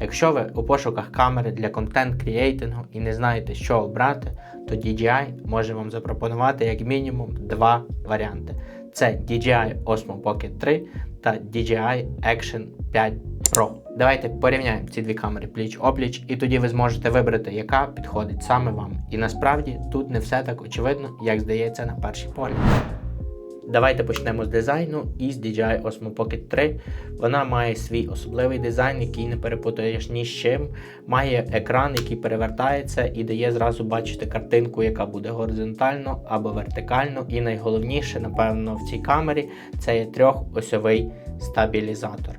Якщо ви у пошуках камери для контент-кріейтингу і не знаєте, що обрати, то DJI може вам запропонувати як мінімум два варіанти: це DJI Osmo Pocket 3 та DJI Action 5 Pro. Давайте порівняємо ці дві камери пліч-опліч, і тоді ви зможете вибрати, яка підходить саме вам. І насправді тут не все так очевидно, як здається на перший погляд. Давайте почнемо з дизайну і з DJI Osmo Pocket 3. Вона має свій особливий дизайн, який не перепутаєш ні з чим. Має екран, який перевертається і дає зразу бачити картинку, яка буде горизонтально або вертикально. І найголовніше, напевно, в цій камері це є трьохосьовий стабілізатор.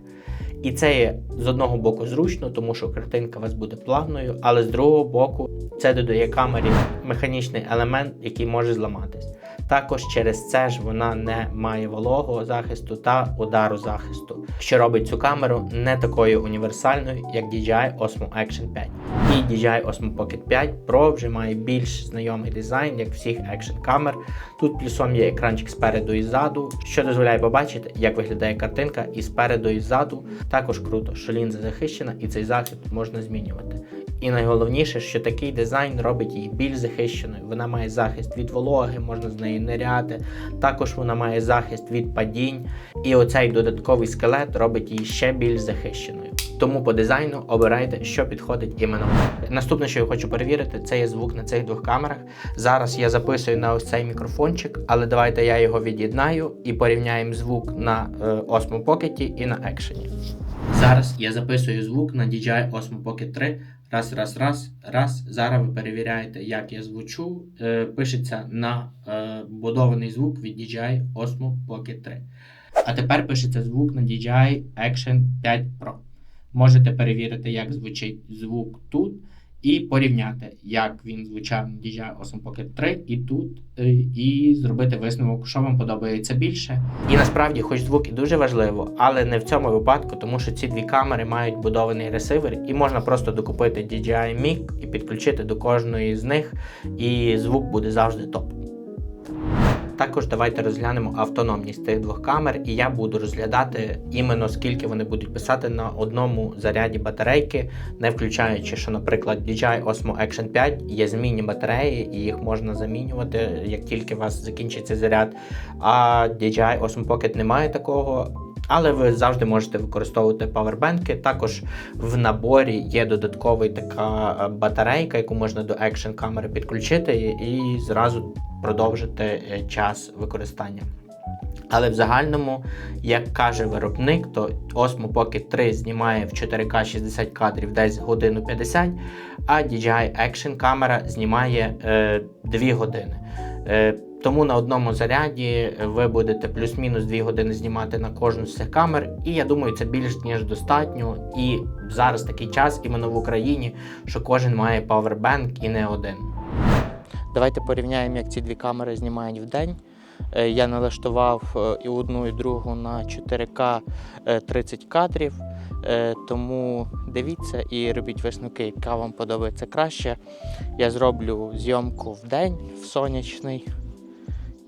І це є з одного боку зручно, тому що картинка у вас буде плавною, але з другого боку це додає камері механічний елемент, який може зламатись. Також через це ж вона не має вологого захисту та удару захисту, що робить цю камеру не такою універсальною, як DJI Osmo Action 5. І DJI Osmo Pocket 5 Pro вже має більш знайомий дизайн, як всіх екшн камер. Тут плюсом є екранчик спереду і ззаду, що дозволяє побачити, як виглядає картинка і спереду і ззаду. Також круто, що лінза захищена і цей захист можна змінювати. І найголовніше, що такий дизайн робить її більш захищеною. Вона має захист від вологи, можна з нею ниряти. Також вона має захист від падінь. І оцей додатковий скелет робить її ще більш захищеною. Тому по дизайну обирайте, що підходить іменно. Наступне, що я хочу перевірити, це є звук на цих двох камерах. Зараз я записую на ось цей мікрофончик, але давайте я його від'єднаю і порівняємо звук на е, Osmo Pocket і на Action. Зараз я записую звук на DJI Osmo Pocket 3. Раз, раз, раз, раз. Зараз ви перевіряєте, як я звучу. Е, пишеться на е, будований звук від DJI Osmo Pocket 3. А тепер пишеться звук на DJI Action 5 Pro. Можете перевірити, як звучить звук тут, і порівняти, як він звучав на DJI Awesome Pocket 3 і тут, е, і зробити висновок, що вам подобається більше. І насправді, хоч звук і дуже важливо, але не в цьому випадку, тому що ці дві камери мають будований ресивер, і можна просто докупити DJI Mic і підключити до кожної з них, і звук буде завжди топ. Також давайте розглянемо автономність тих двох камер, і я буду розглядати іменно скільки вони будуть писати на одному заряді батарейки, не включаючи, що, наприклад, DJI Osmo Action 5 є змінні батареї, і їх можна замінювати, як тільки у вас закінчиться заряд. А DJI Osmo Pocket немає такого. Але ви завжди можете використовувати павербенки. Також в наборі є додатковий така батарейка, яку можна до екшн камери підключити і зразу продовжити е, час використання. Але в загальному, як каже виробник, то Osmo Pocket 3 знімає в 4К 60 кадрів десь годину 50, а DJI Action камера знімає е, 2 години. Е, тому на одному заряді ви будете плюс-мінус 2 години знімати на кожну з цих камер, і я думаю, це більш ніж достатньо. І зараз такий час іменно в Україні, що кожен має павербенк і не один. Давайте порівняємо, як ці дві камери знімають в день. Е, Я налаштував е, і одну, і другу на 4К 30 кадрів. Е, Тому дивіться і робіть висновки, яка вам подобається краще. Я зроблю зйомку в день, в сонячний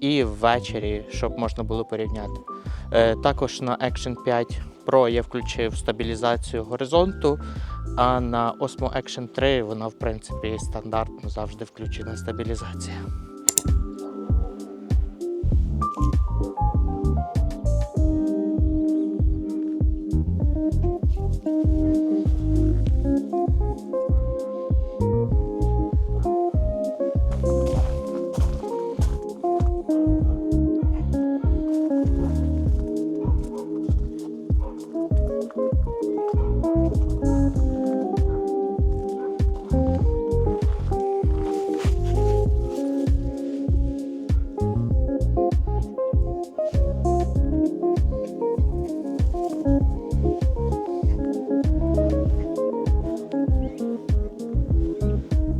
і ввечері, щоб можна було порівняти. Е, Також на Action 5 Pro я включив стабілізацію горизонту, а на Osmo Action 3 вона, в принципі, стандартно завжди включена стабілізація.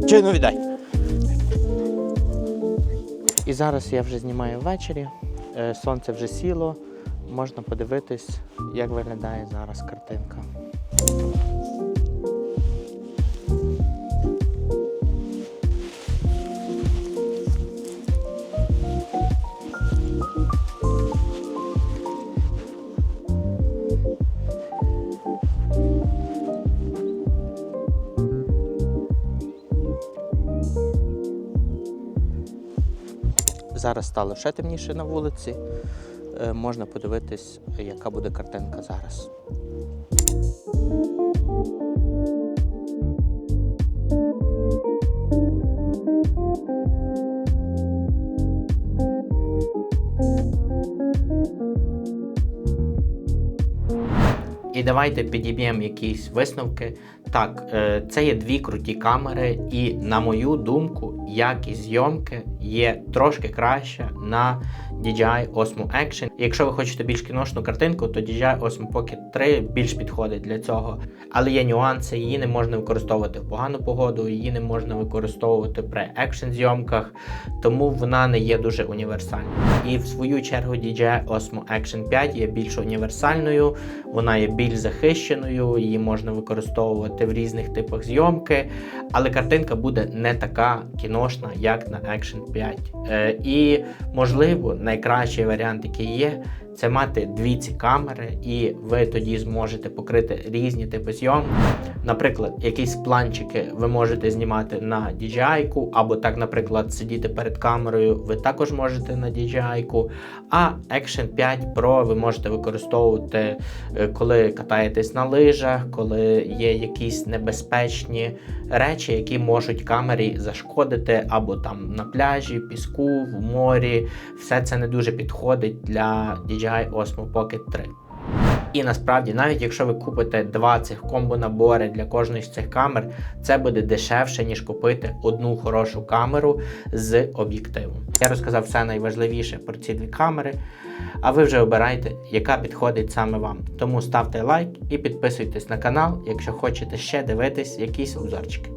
Чину віддай. І зараз я вже знімаю ввечері. Е, Сонце вже сіло. Можна подивитись, як виглядає зараз картинка. Зараз стало ще темніше на вулиці. Е, Можна подивитись, яка буде картинка зараз. Давайте підіб'ємо якісь висновки. Так, е, це є дві круті камери, і на мою думку, якість зйомки є трошки краща на DJI Osmo Action. Якщо ви хочете більш кіношну картинку, то DJI Osmo Pocket 3 більш підходить для цього. Але є нюанси, її не можна використовувати в погану погоду, її не можна використовувати при екшн зйомках, тому вона не є дуже універсальною. І в свою чергу DJI Osmo Action 5 є більш універсальною, вона є більш захищеною, її можна використовувати в різних типах зйомки, але картинка буде не така кіношна, як на Action 5. Е, і можливо, найкращий варіант, який є, це мати дві ці камери, і ви тоді зможете покрити різні типи зйомок. Наприклад, якісь планчики ви можете знімати на DJI, або так, наприклад, сидіти перед камерою, ви також можете на DJI, а Action 5 Pro ви можете використовувати, е, коли катаєтесь на лижах, коли є якісь небезпечні речі, які можуть камері зашкодити, або там на пляжі, піску, в морі. Все це не дуже підходить для DJI Osmo Pocket 3. І насправді, навіть якщо ви купите два цих комбо-набори для кожної з цих камер, це буде дешевше, ніж купити одну хорошу камеру з об'єктивом. Я розказав все найважливіше про ці дві камери, а ви вже обирайте, яка підходить саме вам. Тому ставте лайк і підписуйтесь на канал, якщо хочете ще дивитись якісь обзорчики.